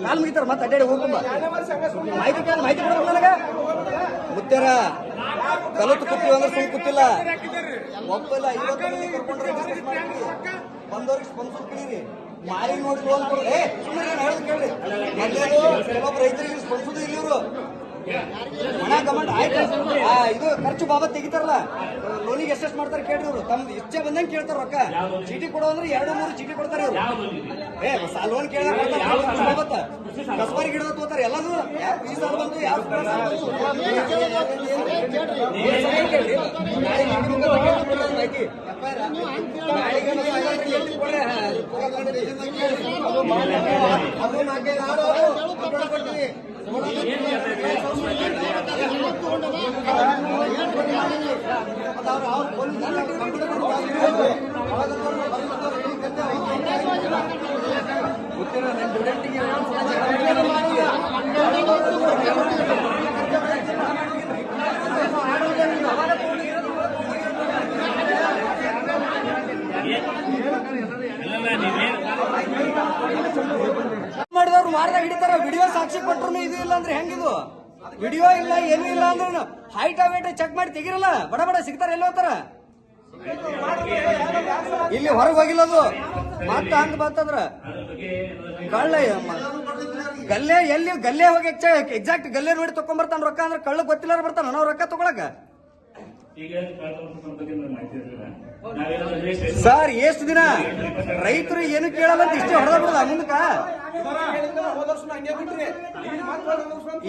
ತೆಗಿತಾರ ಮತ್ತೆ ಅಡ್ಡಾಡಿ ಹೋಗ್ಕೊಂಬ. ಮಾಹಿತಿ ಕೇಳಿ, ಮಾಹಿತಿ ಕೊಡ್ಬೇಕು ನನಗ? ಮುತ್ಯಾರ ಕಲತು ಕೂತೀವಿ ಅಂದ್ರೆ ಸುಮ್ ಕೂತಿಲ್ಲ. ಒಪ್ಪಲ್ಲ, ಇವತ್ತು ಮಂದಿ ಕರ್ಕೊಂಡ್ರೆ ಮಾಡ್ತೀವಿ. ಬಂದವ್ರಿಗೆ ಸ್ಪಂದಿಸ್ ಕೇಳಿರಿ ಮಾರಿ ನೋಡಿ ಲೋನ್ ಕೊಡ್ರಿ ಸುಮ್ಮನೆ ಏನ್ ಕೇಳಿ. ಕೇಳ್ರಿ ಕೆಲವೊಬ್ಬ ರೈತರಿಗೆ ಸ್ಪಂದಿಸೋದು ಇಲ್ಲಿ ಇವರು. ಹಣ ಕಮಾಂಡ್ ಆಯ್ತು ಇದು ಖರ್ಚು ಬಾಬತ್ ತೆಗಿತಾರಲ್ಲ ಲೋನಿಗೆ ಎಷ್ಟೆಷ್ಟು ಮಾಡ್ತಾರೆ ಕೇಳ್ರಿ ತಮ್ಮ ತಮ್ದು ಇಚ್ಛೆ ಬಂದಂಗೆ ಕೇಳ್ತಾರ ರೊಕ್ಕ ಚೀಟಿ ಕೊಡೋ ಅಂದ್ರೆ ಎರಡು ಮೂರು ಚೀಟಿ ಕೊಡ್ತಾರೆ ಇವ್ರು ಏ ಲೋನ್ ಕೇಳಿದಾಗ ಕೊಡ್ತಾರೆ ಖರ್ಚು ಬಾಬತ್ತ ತೋತಾರೆ ಎಲ್ಲಾನು ಸಾಲ ಬಂತು ಯಾರು ಕೇಳ್ರಿ? ನಾಳೆಗೆ ಕೊಡ್ತೀವಿ. ಮಾಡಿದವ್ರು ಮಾರ್ದಾಗ ಹಿಡಿತಾರ? ವಿಡಿಯೋ ಸಾಕ್ಷಿ ಕೊಟ್ಟರು ಇದು ಇಲ್ಲ ಅಂದ್ರೆ ಹೆಂಗಿದು? ವಿಡಿಯೋ ಇಲ್ಲ, ಏನು ಇಲ್ಲ ಅಂದ್ರೆ ಹೈಟ್ ವೇಟ್ ಚೆಕ್ ಮಾಡಿ ತೆಗಿರಲ್ಲ? ಬಡ ಬಡ ಸಿಗ್ತಾರ, ಎಲ್ಲಿ ಹೋಗ್ತಾರ? ಇಲ್ಲಿ ಹೊರಗೆ ಹೋಗಿಲ್ಲ ಅದು. ಮತ್ತ ಹಂಗ ಬಂತಂದ್ರ ಕಳ್ಳ ಗಲ್ಲೆ ಎಲ್ಲಿ, ಗಲ್ಲೆ ಹೋಗಿ ಎಕ್ಸಾಕ್ಟ್ ಗಲ್ಲೆ ನೋಡಿ ತಕೊಂಡ್ಬರ್ತಾನ ರೊಕ್ಕ ಅಂದ್ರೆ ಕಳ್ಳ ಗೊತ್ತಿಲ್ಲ ಬರ್ತಾನ? ನಾವು ರೊಕ್ಕ ತಗೊಳಕ. ಸರ್ ಎಷ್ಟು ದಿನ ರೈತರು ಏನು ಕೇಳಲ್ಲ ಇಷ್ಟೇ ಹೊಡೆದ ಮುಂದಕ್ಕ?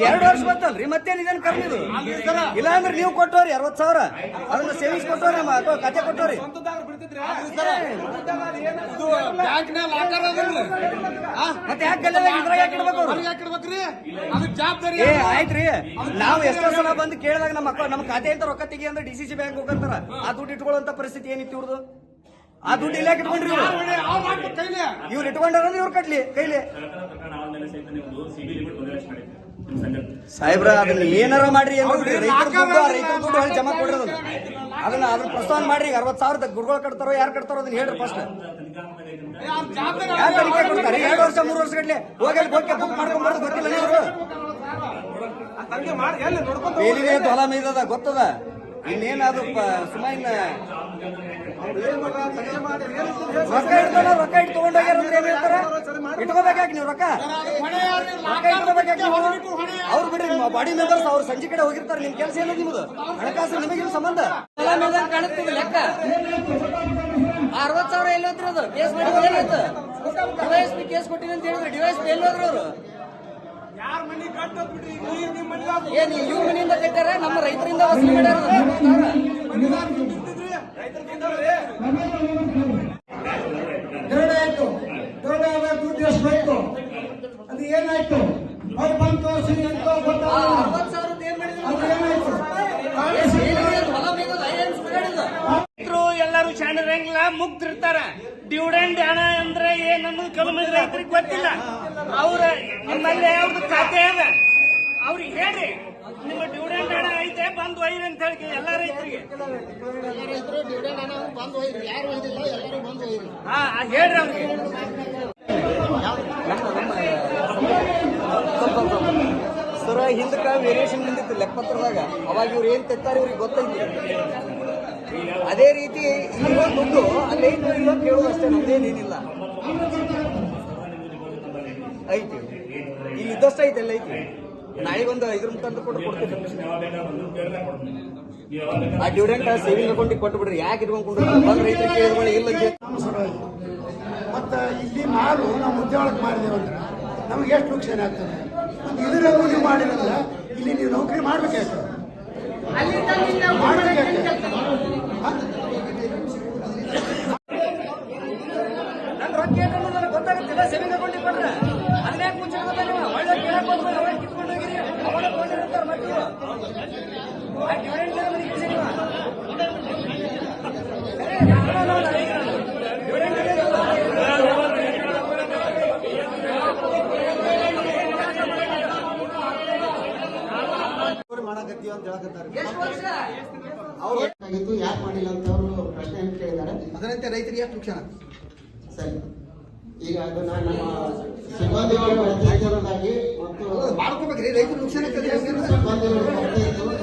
ಎರಡು ವರ್ಷ ಬಂತಲ್ರಿ ಮತ್ತೇನ್ ಇದೇನು ಕಮ್ಮಿ ಇದು? ಇಲ್ಲ ಅಂದ್ರೆ ನೀವು ಕೊಟ್ಟವ್ರಿ ಅರವತ್ ಸಾವಿರ. ಅದನ್ನ ಸೇವಿಂಗ್ಸ್ ಕೊಟ್ಟವ್ರಿ ನಮ್ಮ ಅಥವಾ ಖಾತೆ ಕೊಟ್ಟವ್ರಿ. ಮತ್ತೆ ಯಾಕೆ ಇದ್ರಾಗ ಯಾಕೆ ಇಡ್ಬೇಕು ಯಾಕೆ ಇಡ್ಬೇಕ್ರಿ? ಅದಕ್ಕೆ ಜವಾಬ್ದಾರಿ ಆಯ್ತ್ರಿ. ನಾವು ಎಷ್ಟೋ ಸಲ ಬಂದು ಕೇಳಿದಾಗ ನಮ್ಮ ಮಕ್ಕಳು ನಮ್ಮ ಖಾತೆ ಅಂತ ರೊಕ್ಕ ತೆಗಿ ಅಂದ್ರೆ ಡಿ ಸಿ ಸಿ ಬ್ಯಾಂಕ್ ಹೋಗಂತಾರ ಆ ದುಡ್ಡು ಇಟ್ಕೊಳ್ಳುವಂತ ಪರಿಸ್ಥಿತಿ ಏನಿತ್ತು ಇವ್ರದು? ಆ ದುಡ್ಡು ಇಲ್ಲೇ ಇಟ್ಕೊಂಡ್ರಿ ಇವ್ರು. ಇಟ್ಕೊಂಡಾರ ಇವ್ರು ಕಟ್ಲಿ ಕೈಲಿ. ಸಾಹೇಬ್ರ ಅದನ್ನ ಏನಾರ ಮಾಡ್ರಿ ರೈತರ ಜಮಾ ಕೊಡ್ರಿ ಅದನ್ನ. ಅದನ್ನ ಅದನ್ನ ಪ್ರಸ್ತಾವನೆ ಮಾಡ್ರಿ ಈಗ ಅರವತ್ ಸಾವಿರದ ಗುರುಗಳು ಕಟ್ತಾರೋ ಯಾರು ಕಟ್ತಾರೋ ಅದನ್ನ ಹೇಳ್ರಿ ಫಸ್ಟ್ ಯಾರು ಕೊಡ್ತಾರೆ? ಎರಡು ವರ್ಷ ಮೂರು ವರ್ಷ ಕಟ್ಲಿ. ಹೋಗಿ ಹೋಗಿ ಬುಕ್ ಮಾಡ್ಕೊಂಡ್ಬಾರ್ದು ಗೊತ್ತಿಲ್ಲ ಬೇಲಿಗೆ ಹೊಲ ಮೈದದ ಗೊತ್ತದ? ಇನ್ನೇನಾದ್ರು ಸುಮಾರಿನ ರೊಕ್ಕ ಇಡ್ತಾನ ರೊಕ್ಕ ಇಟ್ಟು ತಗೊಂಡೋಗ್ಯಾರ ಏನ್ ಹೇಳ್ತಾರ? ಇಟ್ಕೋಬೇಕಾಗಿ ನೀವು ರೊಕ್ಕ? ರೊಕ್ಕ ಇಟ್ಕೋಬೇಕಾಗಿ ಅವ್ರು ಬಿಡ್ರಿ ಬಾಡಿ ಮೆಂಬರ್ಸ್ ಅವ್ರು ಸಂಜೆ ಕಡೆ ಹೋಗಿರ್ತಾರೆ ನಿಮ್ ಕೆಲಸ ಏನು ನಿಮ್ದು? ಹಣಕಾಸು ನಿಮಗಿನ ಸಂಬಂಧ? ಕಾಣುತ್ತಿದೆ ಲೆಕ್ಕ. ಅರವತ್ ಸಾವಿರ ಎಲ್ಲಿ ಹೋದ್ರಿ ಅದು? ಕೇಸ್ ಮಾಡಿ ಏನಾಯ್ತು ಡಿವೈಸ್ ಪಿ ಕೇಸ್ ಕೊಟ್ಟಿನಿ ಅಂತ ಹೇಳಿದ್ರೆ. ಡಿವೈಸ್ ಪಿ ಎಲ್ಲಿ ಹೋದ್ರಿ ಅವರು? ಏನ್ ಇವ್ರ ಮನೆಯಿಂದ ಕಟ್ಟಾರ ನಮ್ಮ ರೈತರಿಂದ ವಸೂಲಿ ಮಾಡ್ಯಾರ ದರೋಡೆ ಆಯ್ತು. ದರೋಡೆ ಆದಾಗ ದುಡ್ಡು ಹೋಯ್ತು? ಅದು ಏನಾಯ್ತು? ಅವ್ರು ಬಂದು ತೋರಿಸಿ ಅಂತ ಏನಾಯ್ತು? ಎಲ್ಲರೂ ಶಾಣರಂಗಿಲ್ಲ ಮುಗ್ದಿರ್ತಾರ. ಡಿವಿಡೆಂಡ್ ಹಣ ಅಂದ್ರೆ ಏನ್ ಅನ್ನೋದು ಕೆಲವೊಂದು ರೈತರಿಗೆ ಗೊತ್ತಿಲ್ಲ. ಅವ್ರ ನಿಮ್ಮಲ್ಲಿ ಅವ್ರದ್ದು ಖಾತೆ ಅದ? ಅವ್ರಿಗೆ ಹೇಳ್ರಿ, ನಿಮ್ಮ ಡಿವಿಡೆಂಡ್ ಹಣ ಐತೆ, ಬಂದ್ ಒಯ್ರಿ ಅಂತ ಹೇಳಿ ಎಲ್ಲಾ ರೈತರಿಗೆ. ಹಾ ಹೇಳ್ರಿ ಅವ್ರಿಗೆ ಸರ, ಹಿಂದಕ್ಕ ವೇರಿಯೇಷನ್ ಬಂದಿತ್ತು ಲೆಕ್ಕಪತ್ರದಾಗ. ಅವಾಗ ಇವ್ರು ಏನ್ ತೆತ್ತಾರೆ ಇವ್ರಿಗೆ ಗೊತ್ತೈತಿ. ಅದೇ ರೀತಿ ಇಲ್ಲಿರೋ ದುಡ್ಡು ಐದು ಇಲ್ಲೋ ಕೇಳೋದು ಅಷ್ಟೇ ನಮ್ದೇನೇನಿಲ್ಲ ಐತಿ. ಇಲ್ಲಿ ಇದ್ದಷ್ಟು ಐತೆ, ಎಲ್ಲ ಐತಿ. ನಾಳೆಗೊಂದು ಇದ್ರ ತಂದು ಕೊಟ್ಟು ಕೊಡ್ತೀನಿ. ಆ ಡ್ಯೂಡೆಂಟ್ ಸೇವಿಂಗ್ ಅಕೌಂಟಿಗೆ ಕೊಟ್ಟು ಬಿಡ್ರಿ. ಯಾಕೆ ಇಟ್ಕೊಂಡು ಬಂದ್ ರೈತರಿಗೆ ಕೇಳಿದ್ರೆ ಇಲ್ಲ ಮತ್ತೆ ಇಲ್ಲಿ ಮಾಲು ನಾವು ಉದ್ಯೋಗಕ್ಕೆ ಮಾಡಿದೇವೆ ಅಂದ್ರೆ ನಮ್ಗೆ ಎಷ್ಟು ನುಕ್ಸಾನ ಆಗ್ತದೆ? ಇದರ ನೀವು ಮಾಡಿರಂದ್ರೆ ಇಲ್ಲಿ ನೀವು ನೌಕರಿ ಮಾಡ್ಬೇಕಾಗ್ತದೆ ಮಾಡ್ಬೇಕಾಗ್ತದೆ ಹ? ನನ್ ರೊಕ್ಕ ಏನು ಅನ್ನೋದು ನನಗೆ ಗೊತ್ತಾಗುತ್ತಿಲ್ಲ ಸೇವಿಂಗ್ ಅಕೌಂಟಿಗೆ ಕೊಟ್ರೆ ಅದನ್ನ ಯಾಕೆ ಮುಚ್ಚಿಡ್ಬೇಕು ನೀವು ಒಳ್ಳೆ ಕೇಳಕ್ ಹೋದ್ಮೇಲೆ ಅವಾಗ ಕಿತ್ಕೊಂಡು ಹೋಗಿರಿ ಅವಾಗ ಕೊಂಡಿರ್ತಾರೆ ಮತ್ತೆ ಇವ್ರು. ಆ ಡ್ಯೂರೆಂಟ್ ಮನೆ ಕೆಲ್ಸ ನೀವು. ಸರಿ, ಯಾಕಂದ್ರೆ ನಾವು ರೈತರು. ಡ್ಯೂರೆಂಟ್ ಇದೆ ಅಲ್ಲ. ಮಾಡಕತ್ತೀವಿ ಅಂತ ಹೇಳಕತ್ತಾರೆ. ಎಷ್ಟು ವರ್ಷ? ಆಗಿತ್ತು ಯಾಕೆ ಮಾಡಿಲ್ಲ ಅಂತ ಅವರು ಪ್ರಶ್ನೆ ಕೇಳಿದ್ದಾರೆ. ಅದರಂತೆ ರೈತರಿಗೆ ನುಕ್ಸಾನ ಸರಿ. ಈಗ ಅದು ನಾನು ನಮ್ಮ ಸಿಬ್ಬಂದಿಗಳಿಗೆ ಅಧ್ಯಕ್ಷರಾಗಿ ಮತ್ತು ಮಾಡ್ಕೋಬೇಕ್ರಿ ರೈತರು ನುಕ್ಸಾನ ಸಿಬ್ಬಂದಿಗಳು ಸಿಬ್ಬಂದಿಗಳಿಗೆ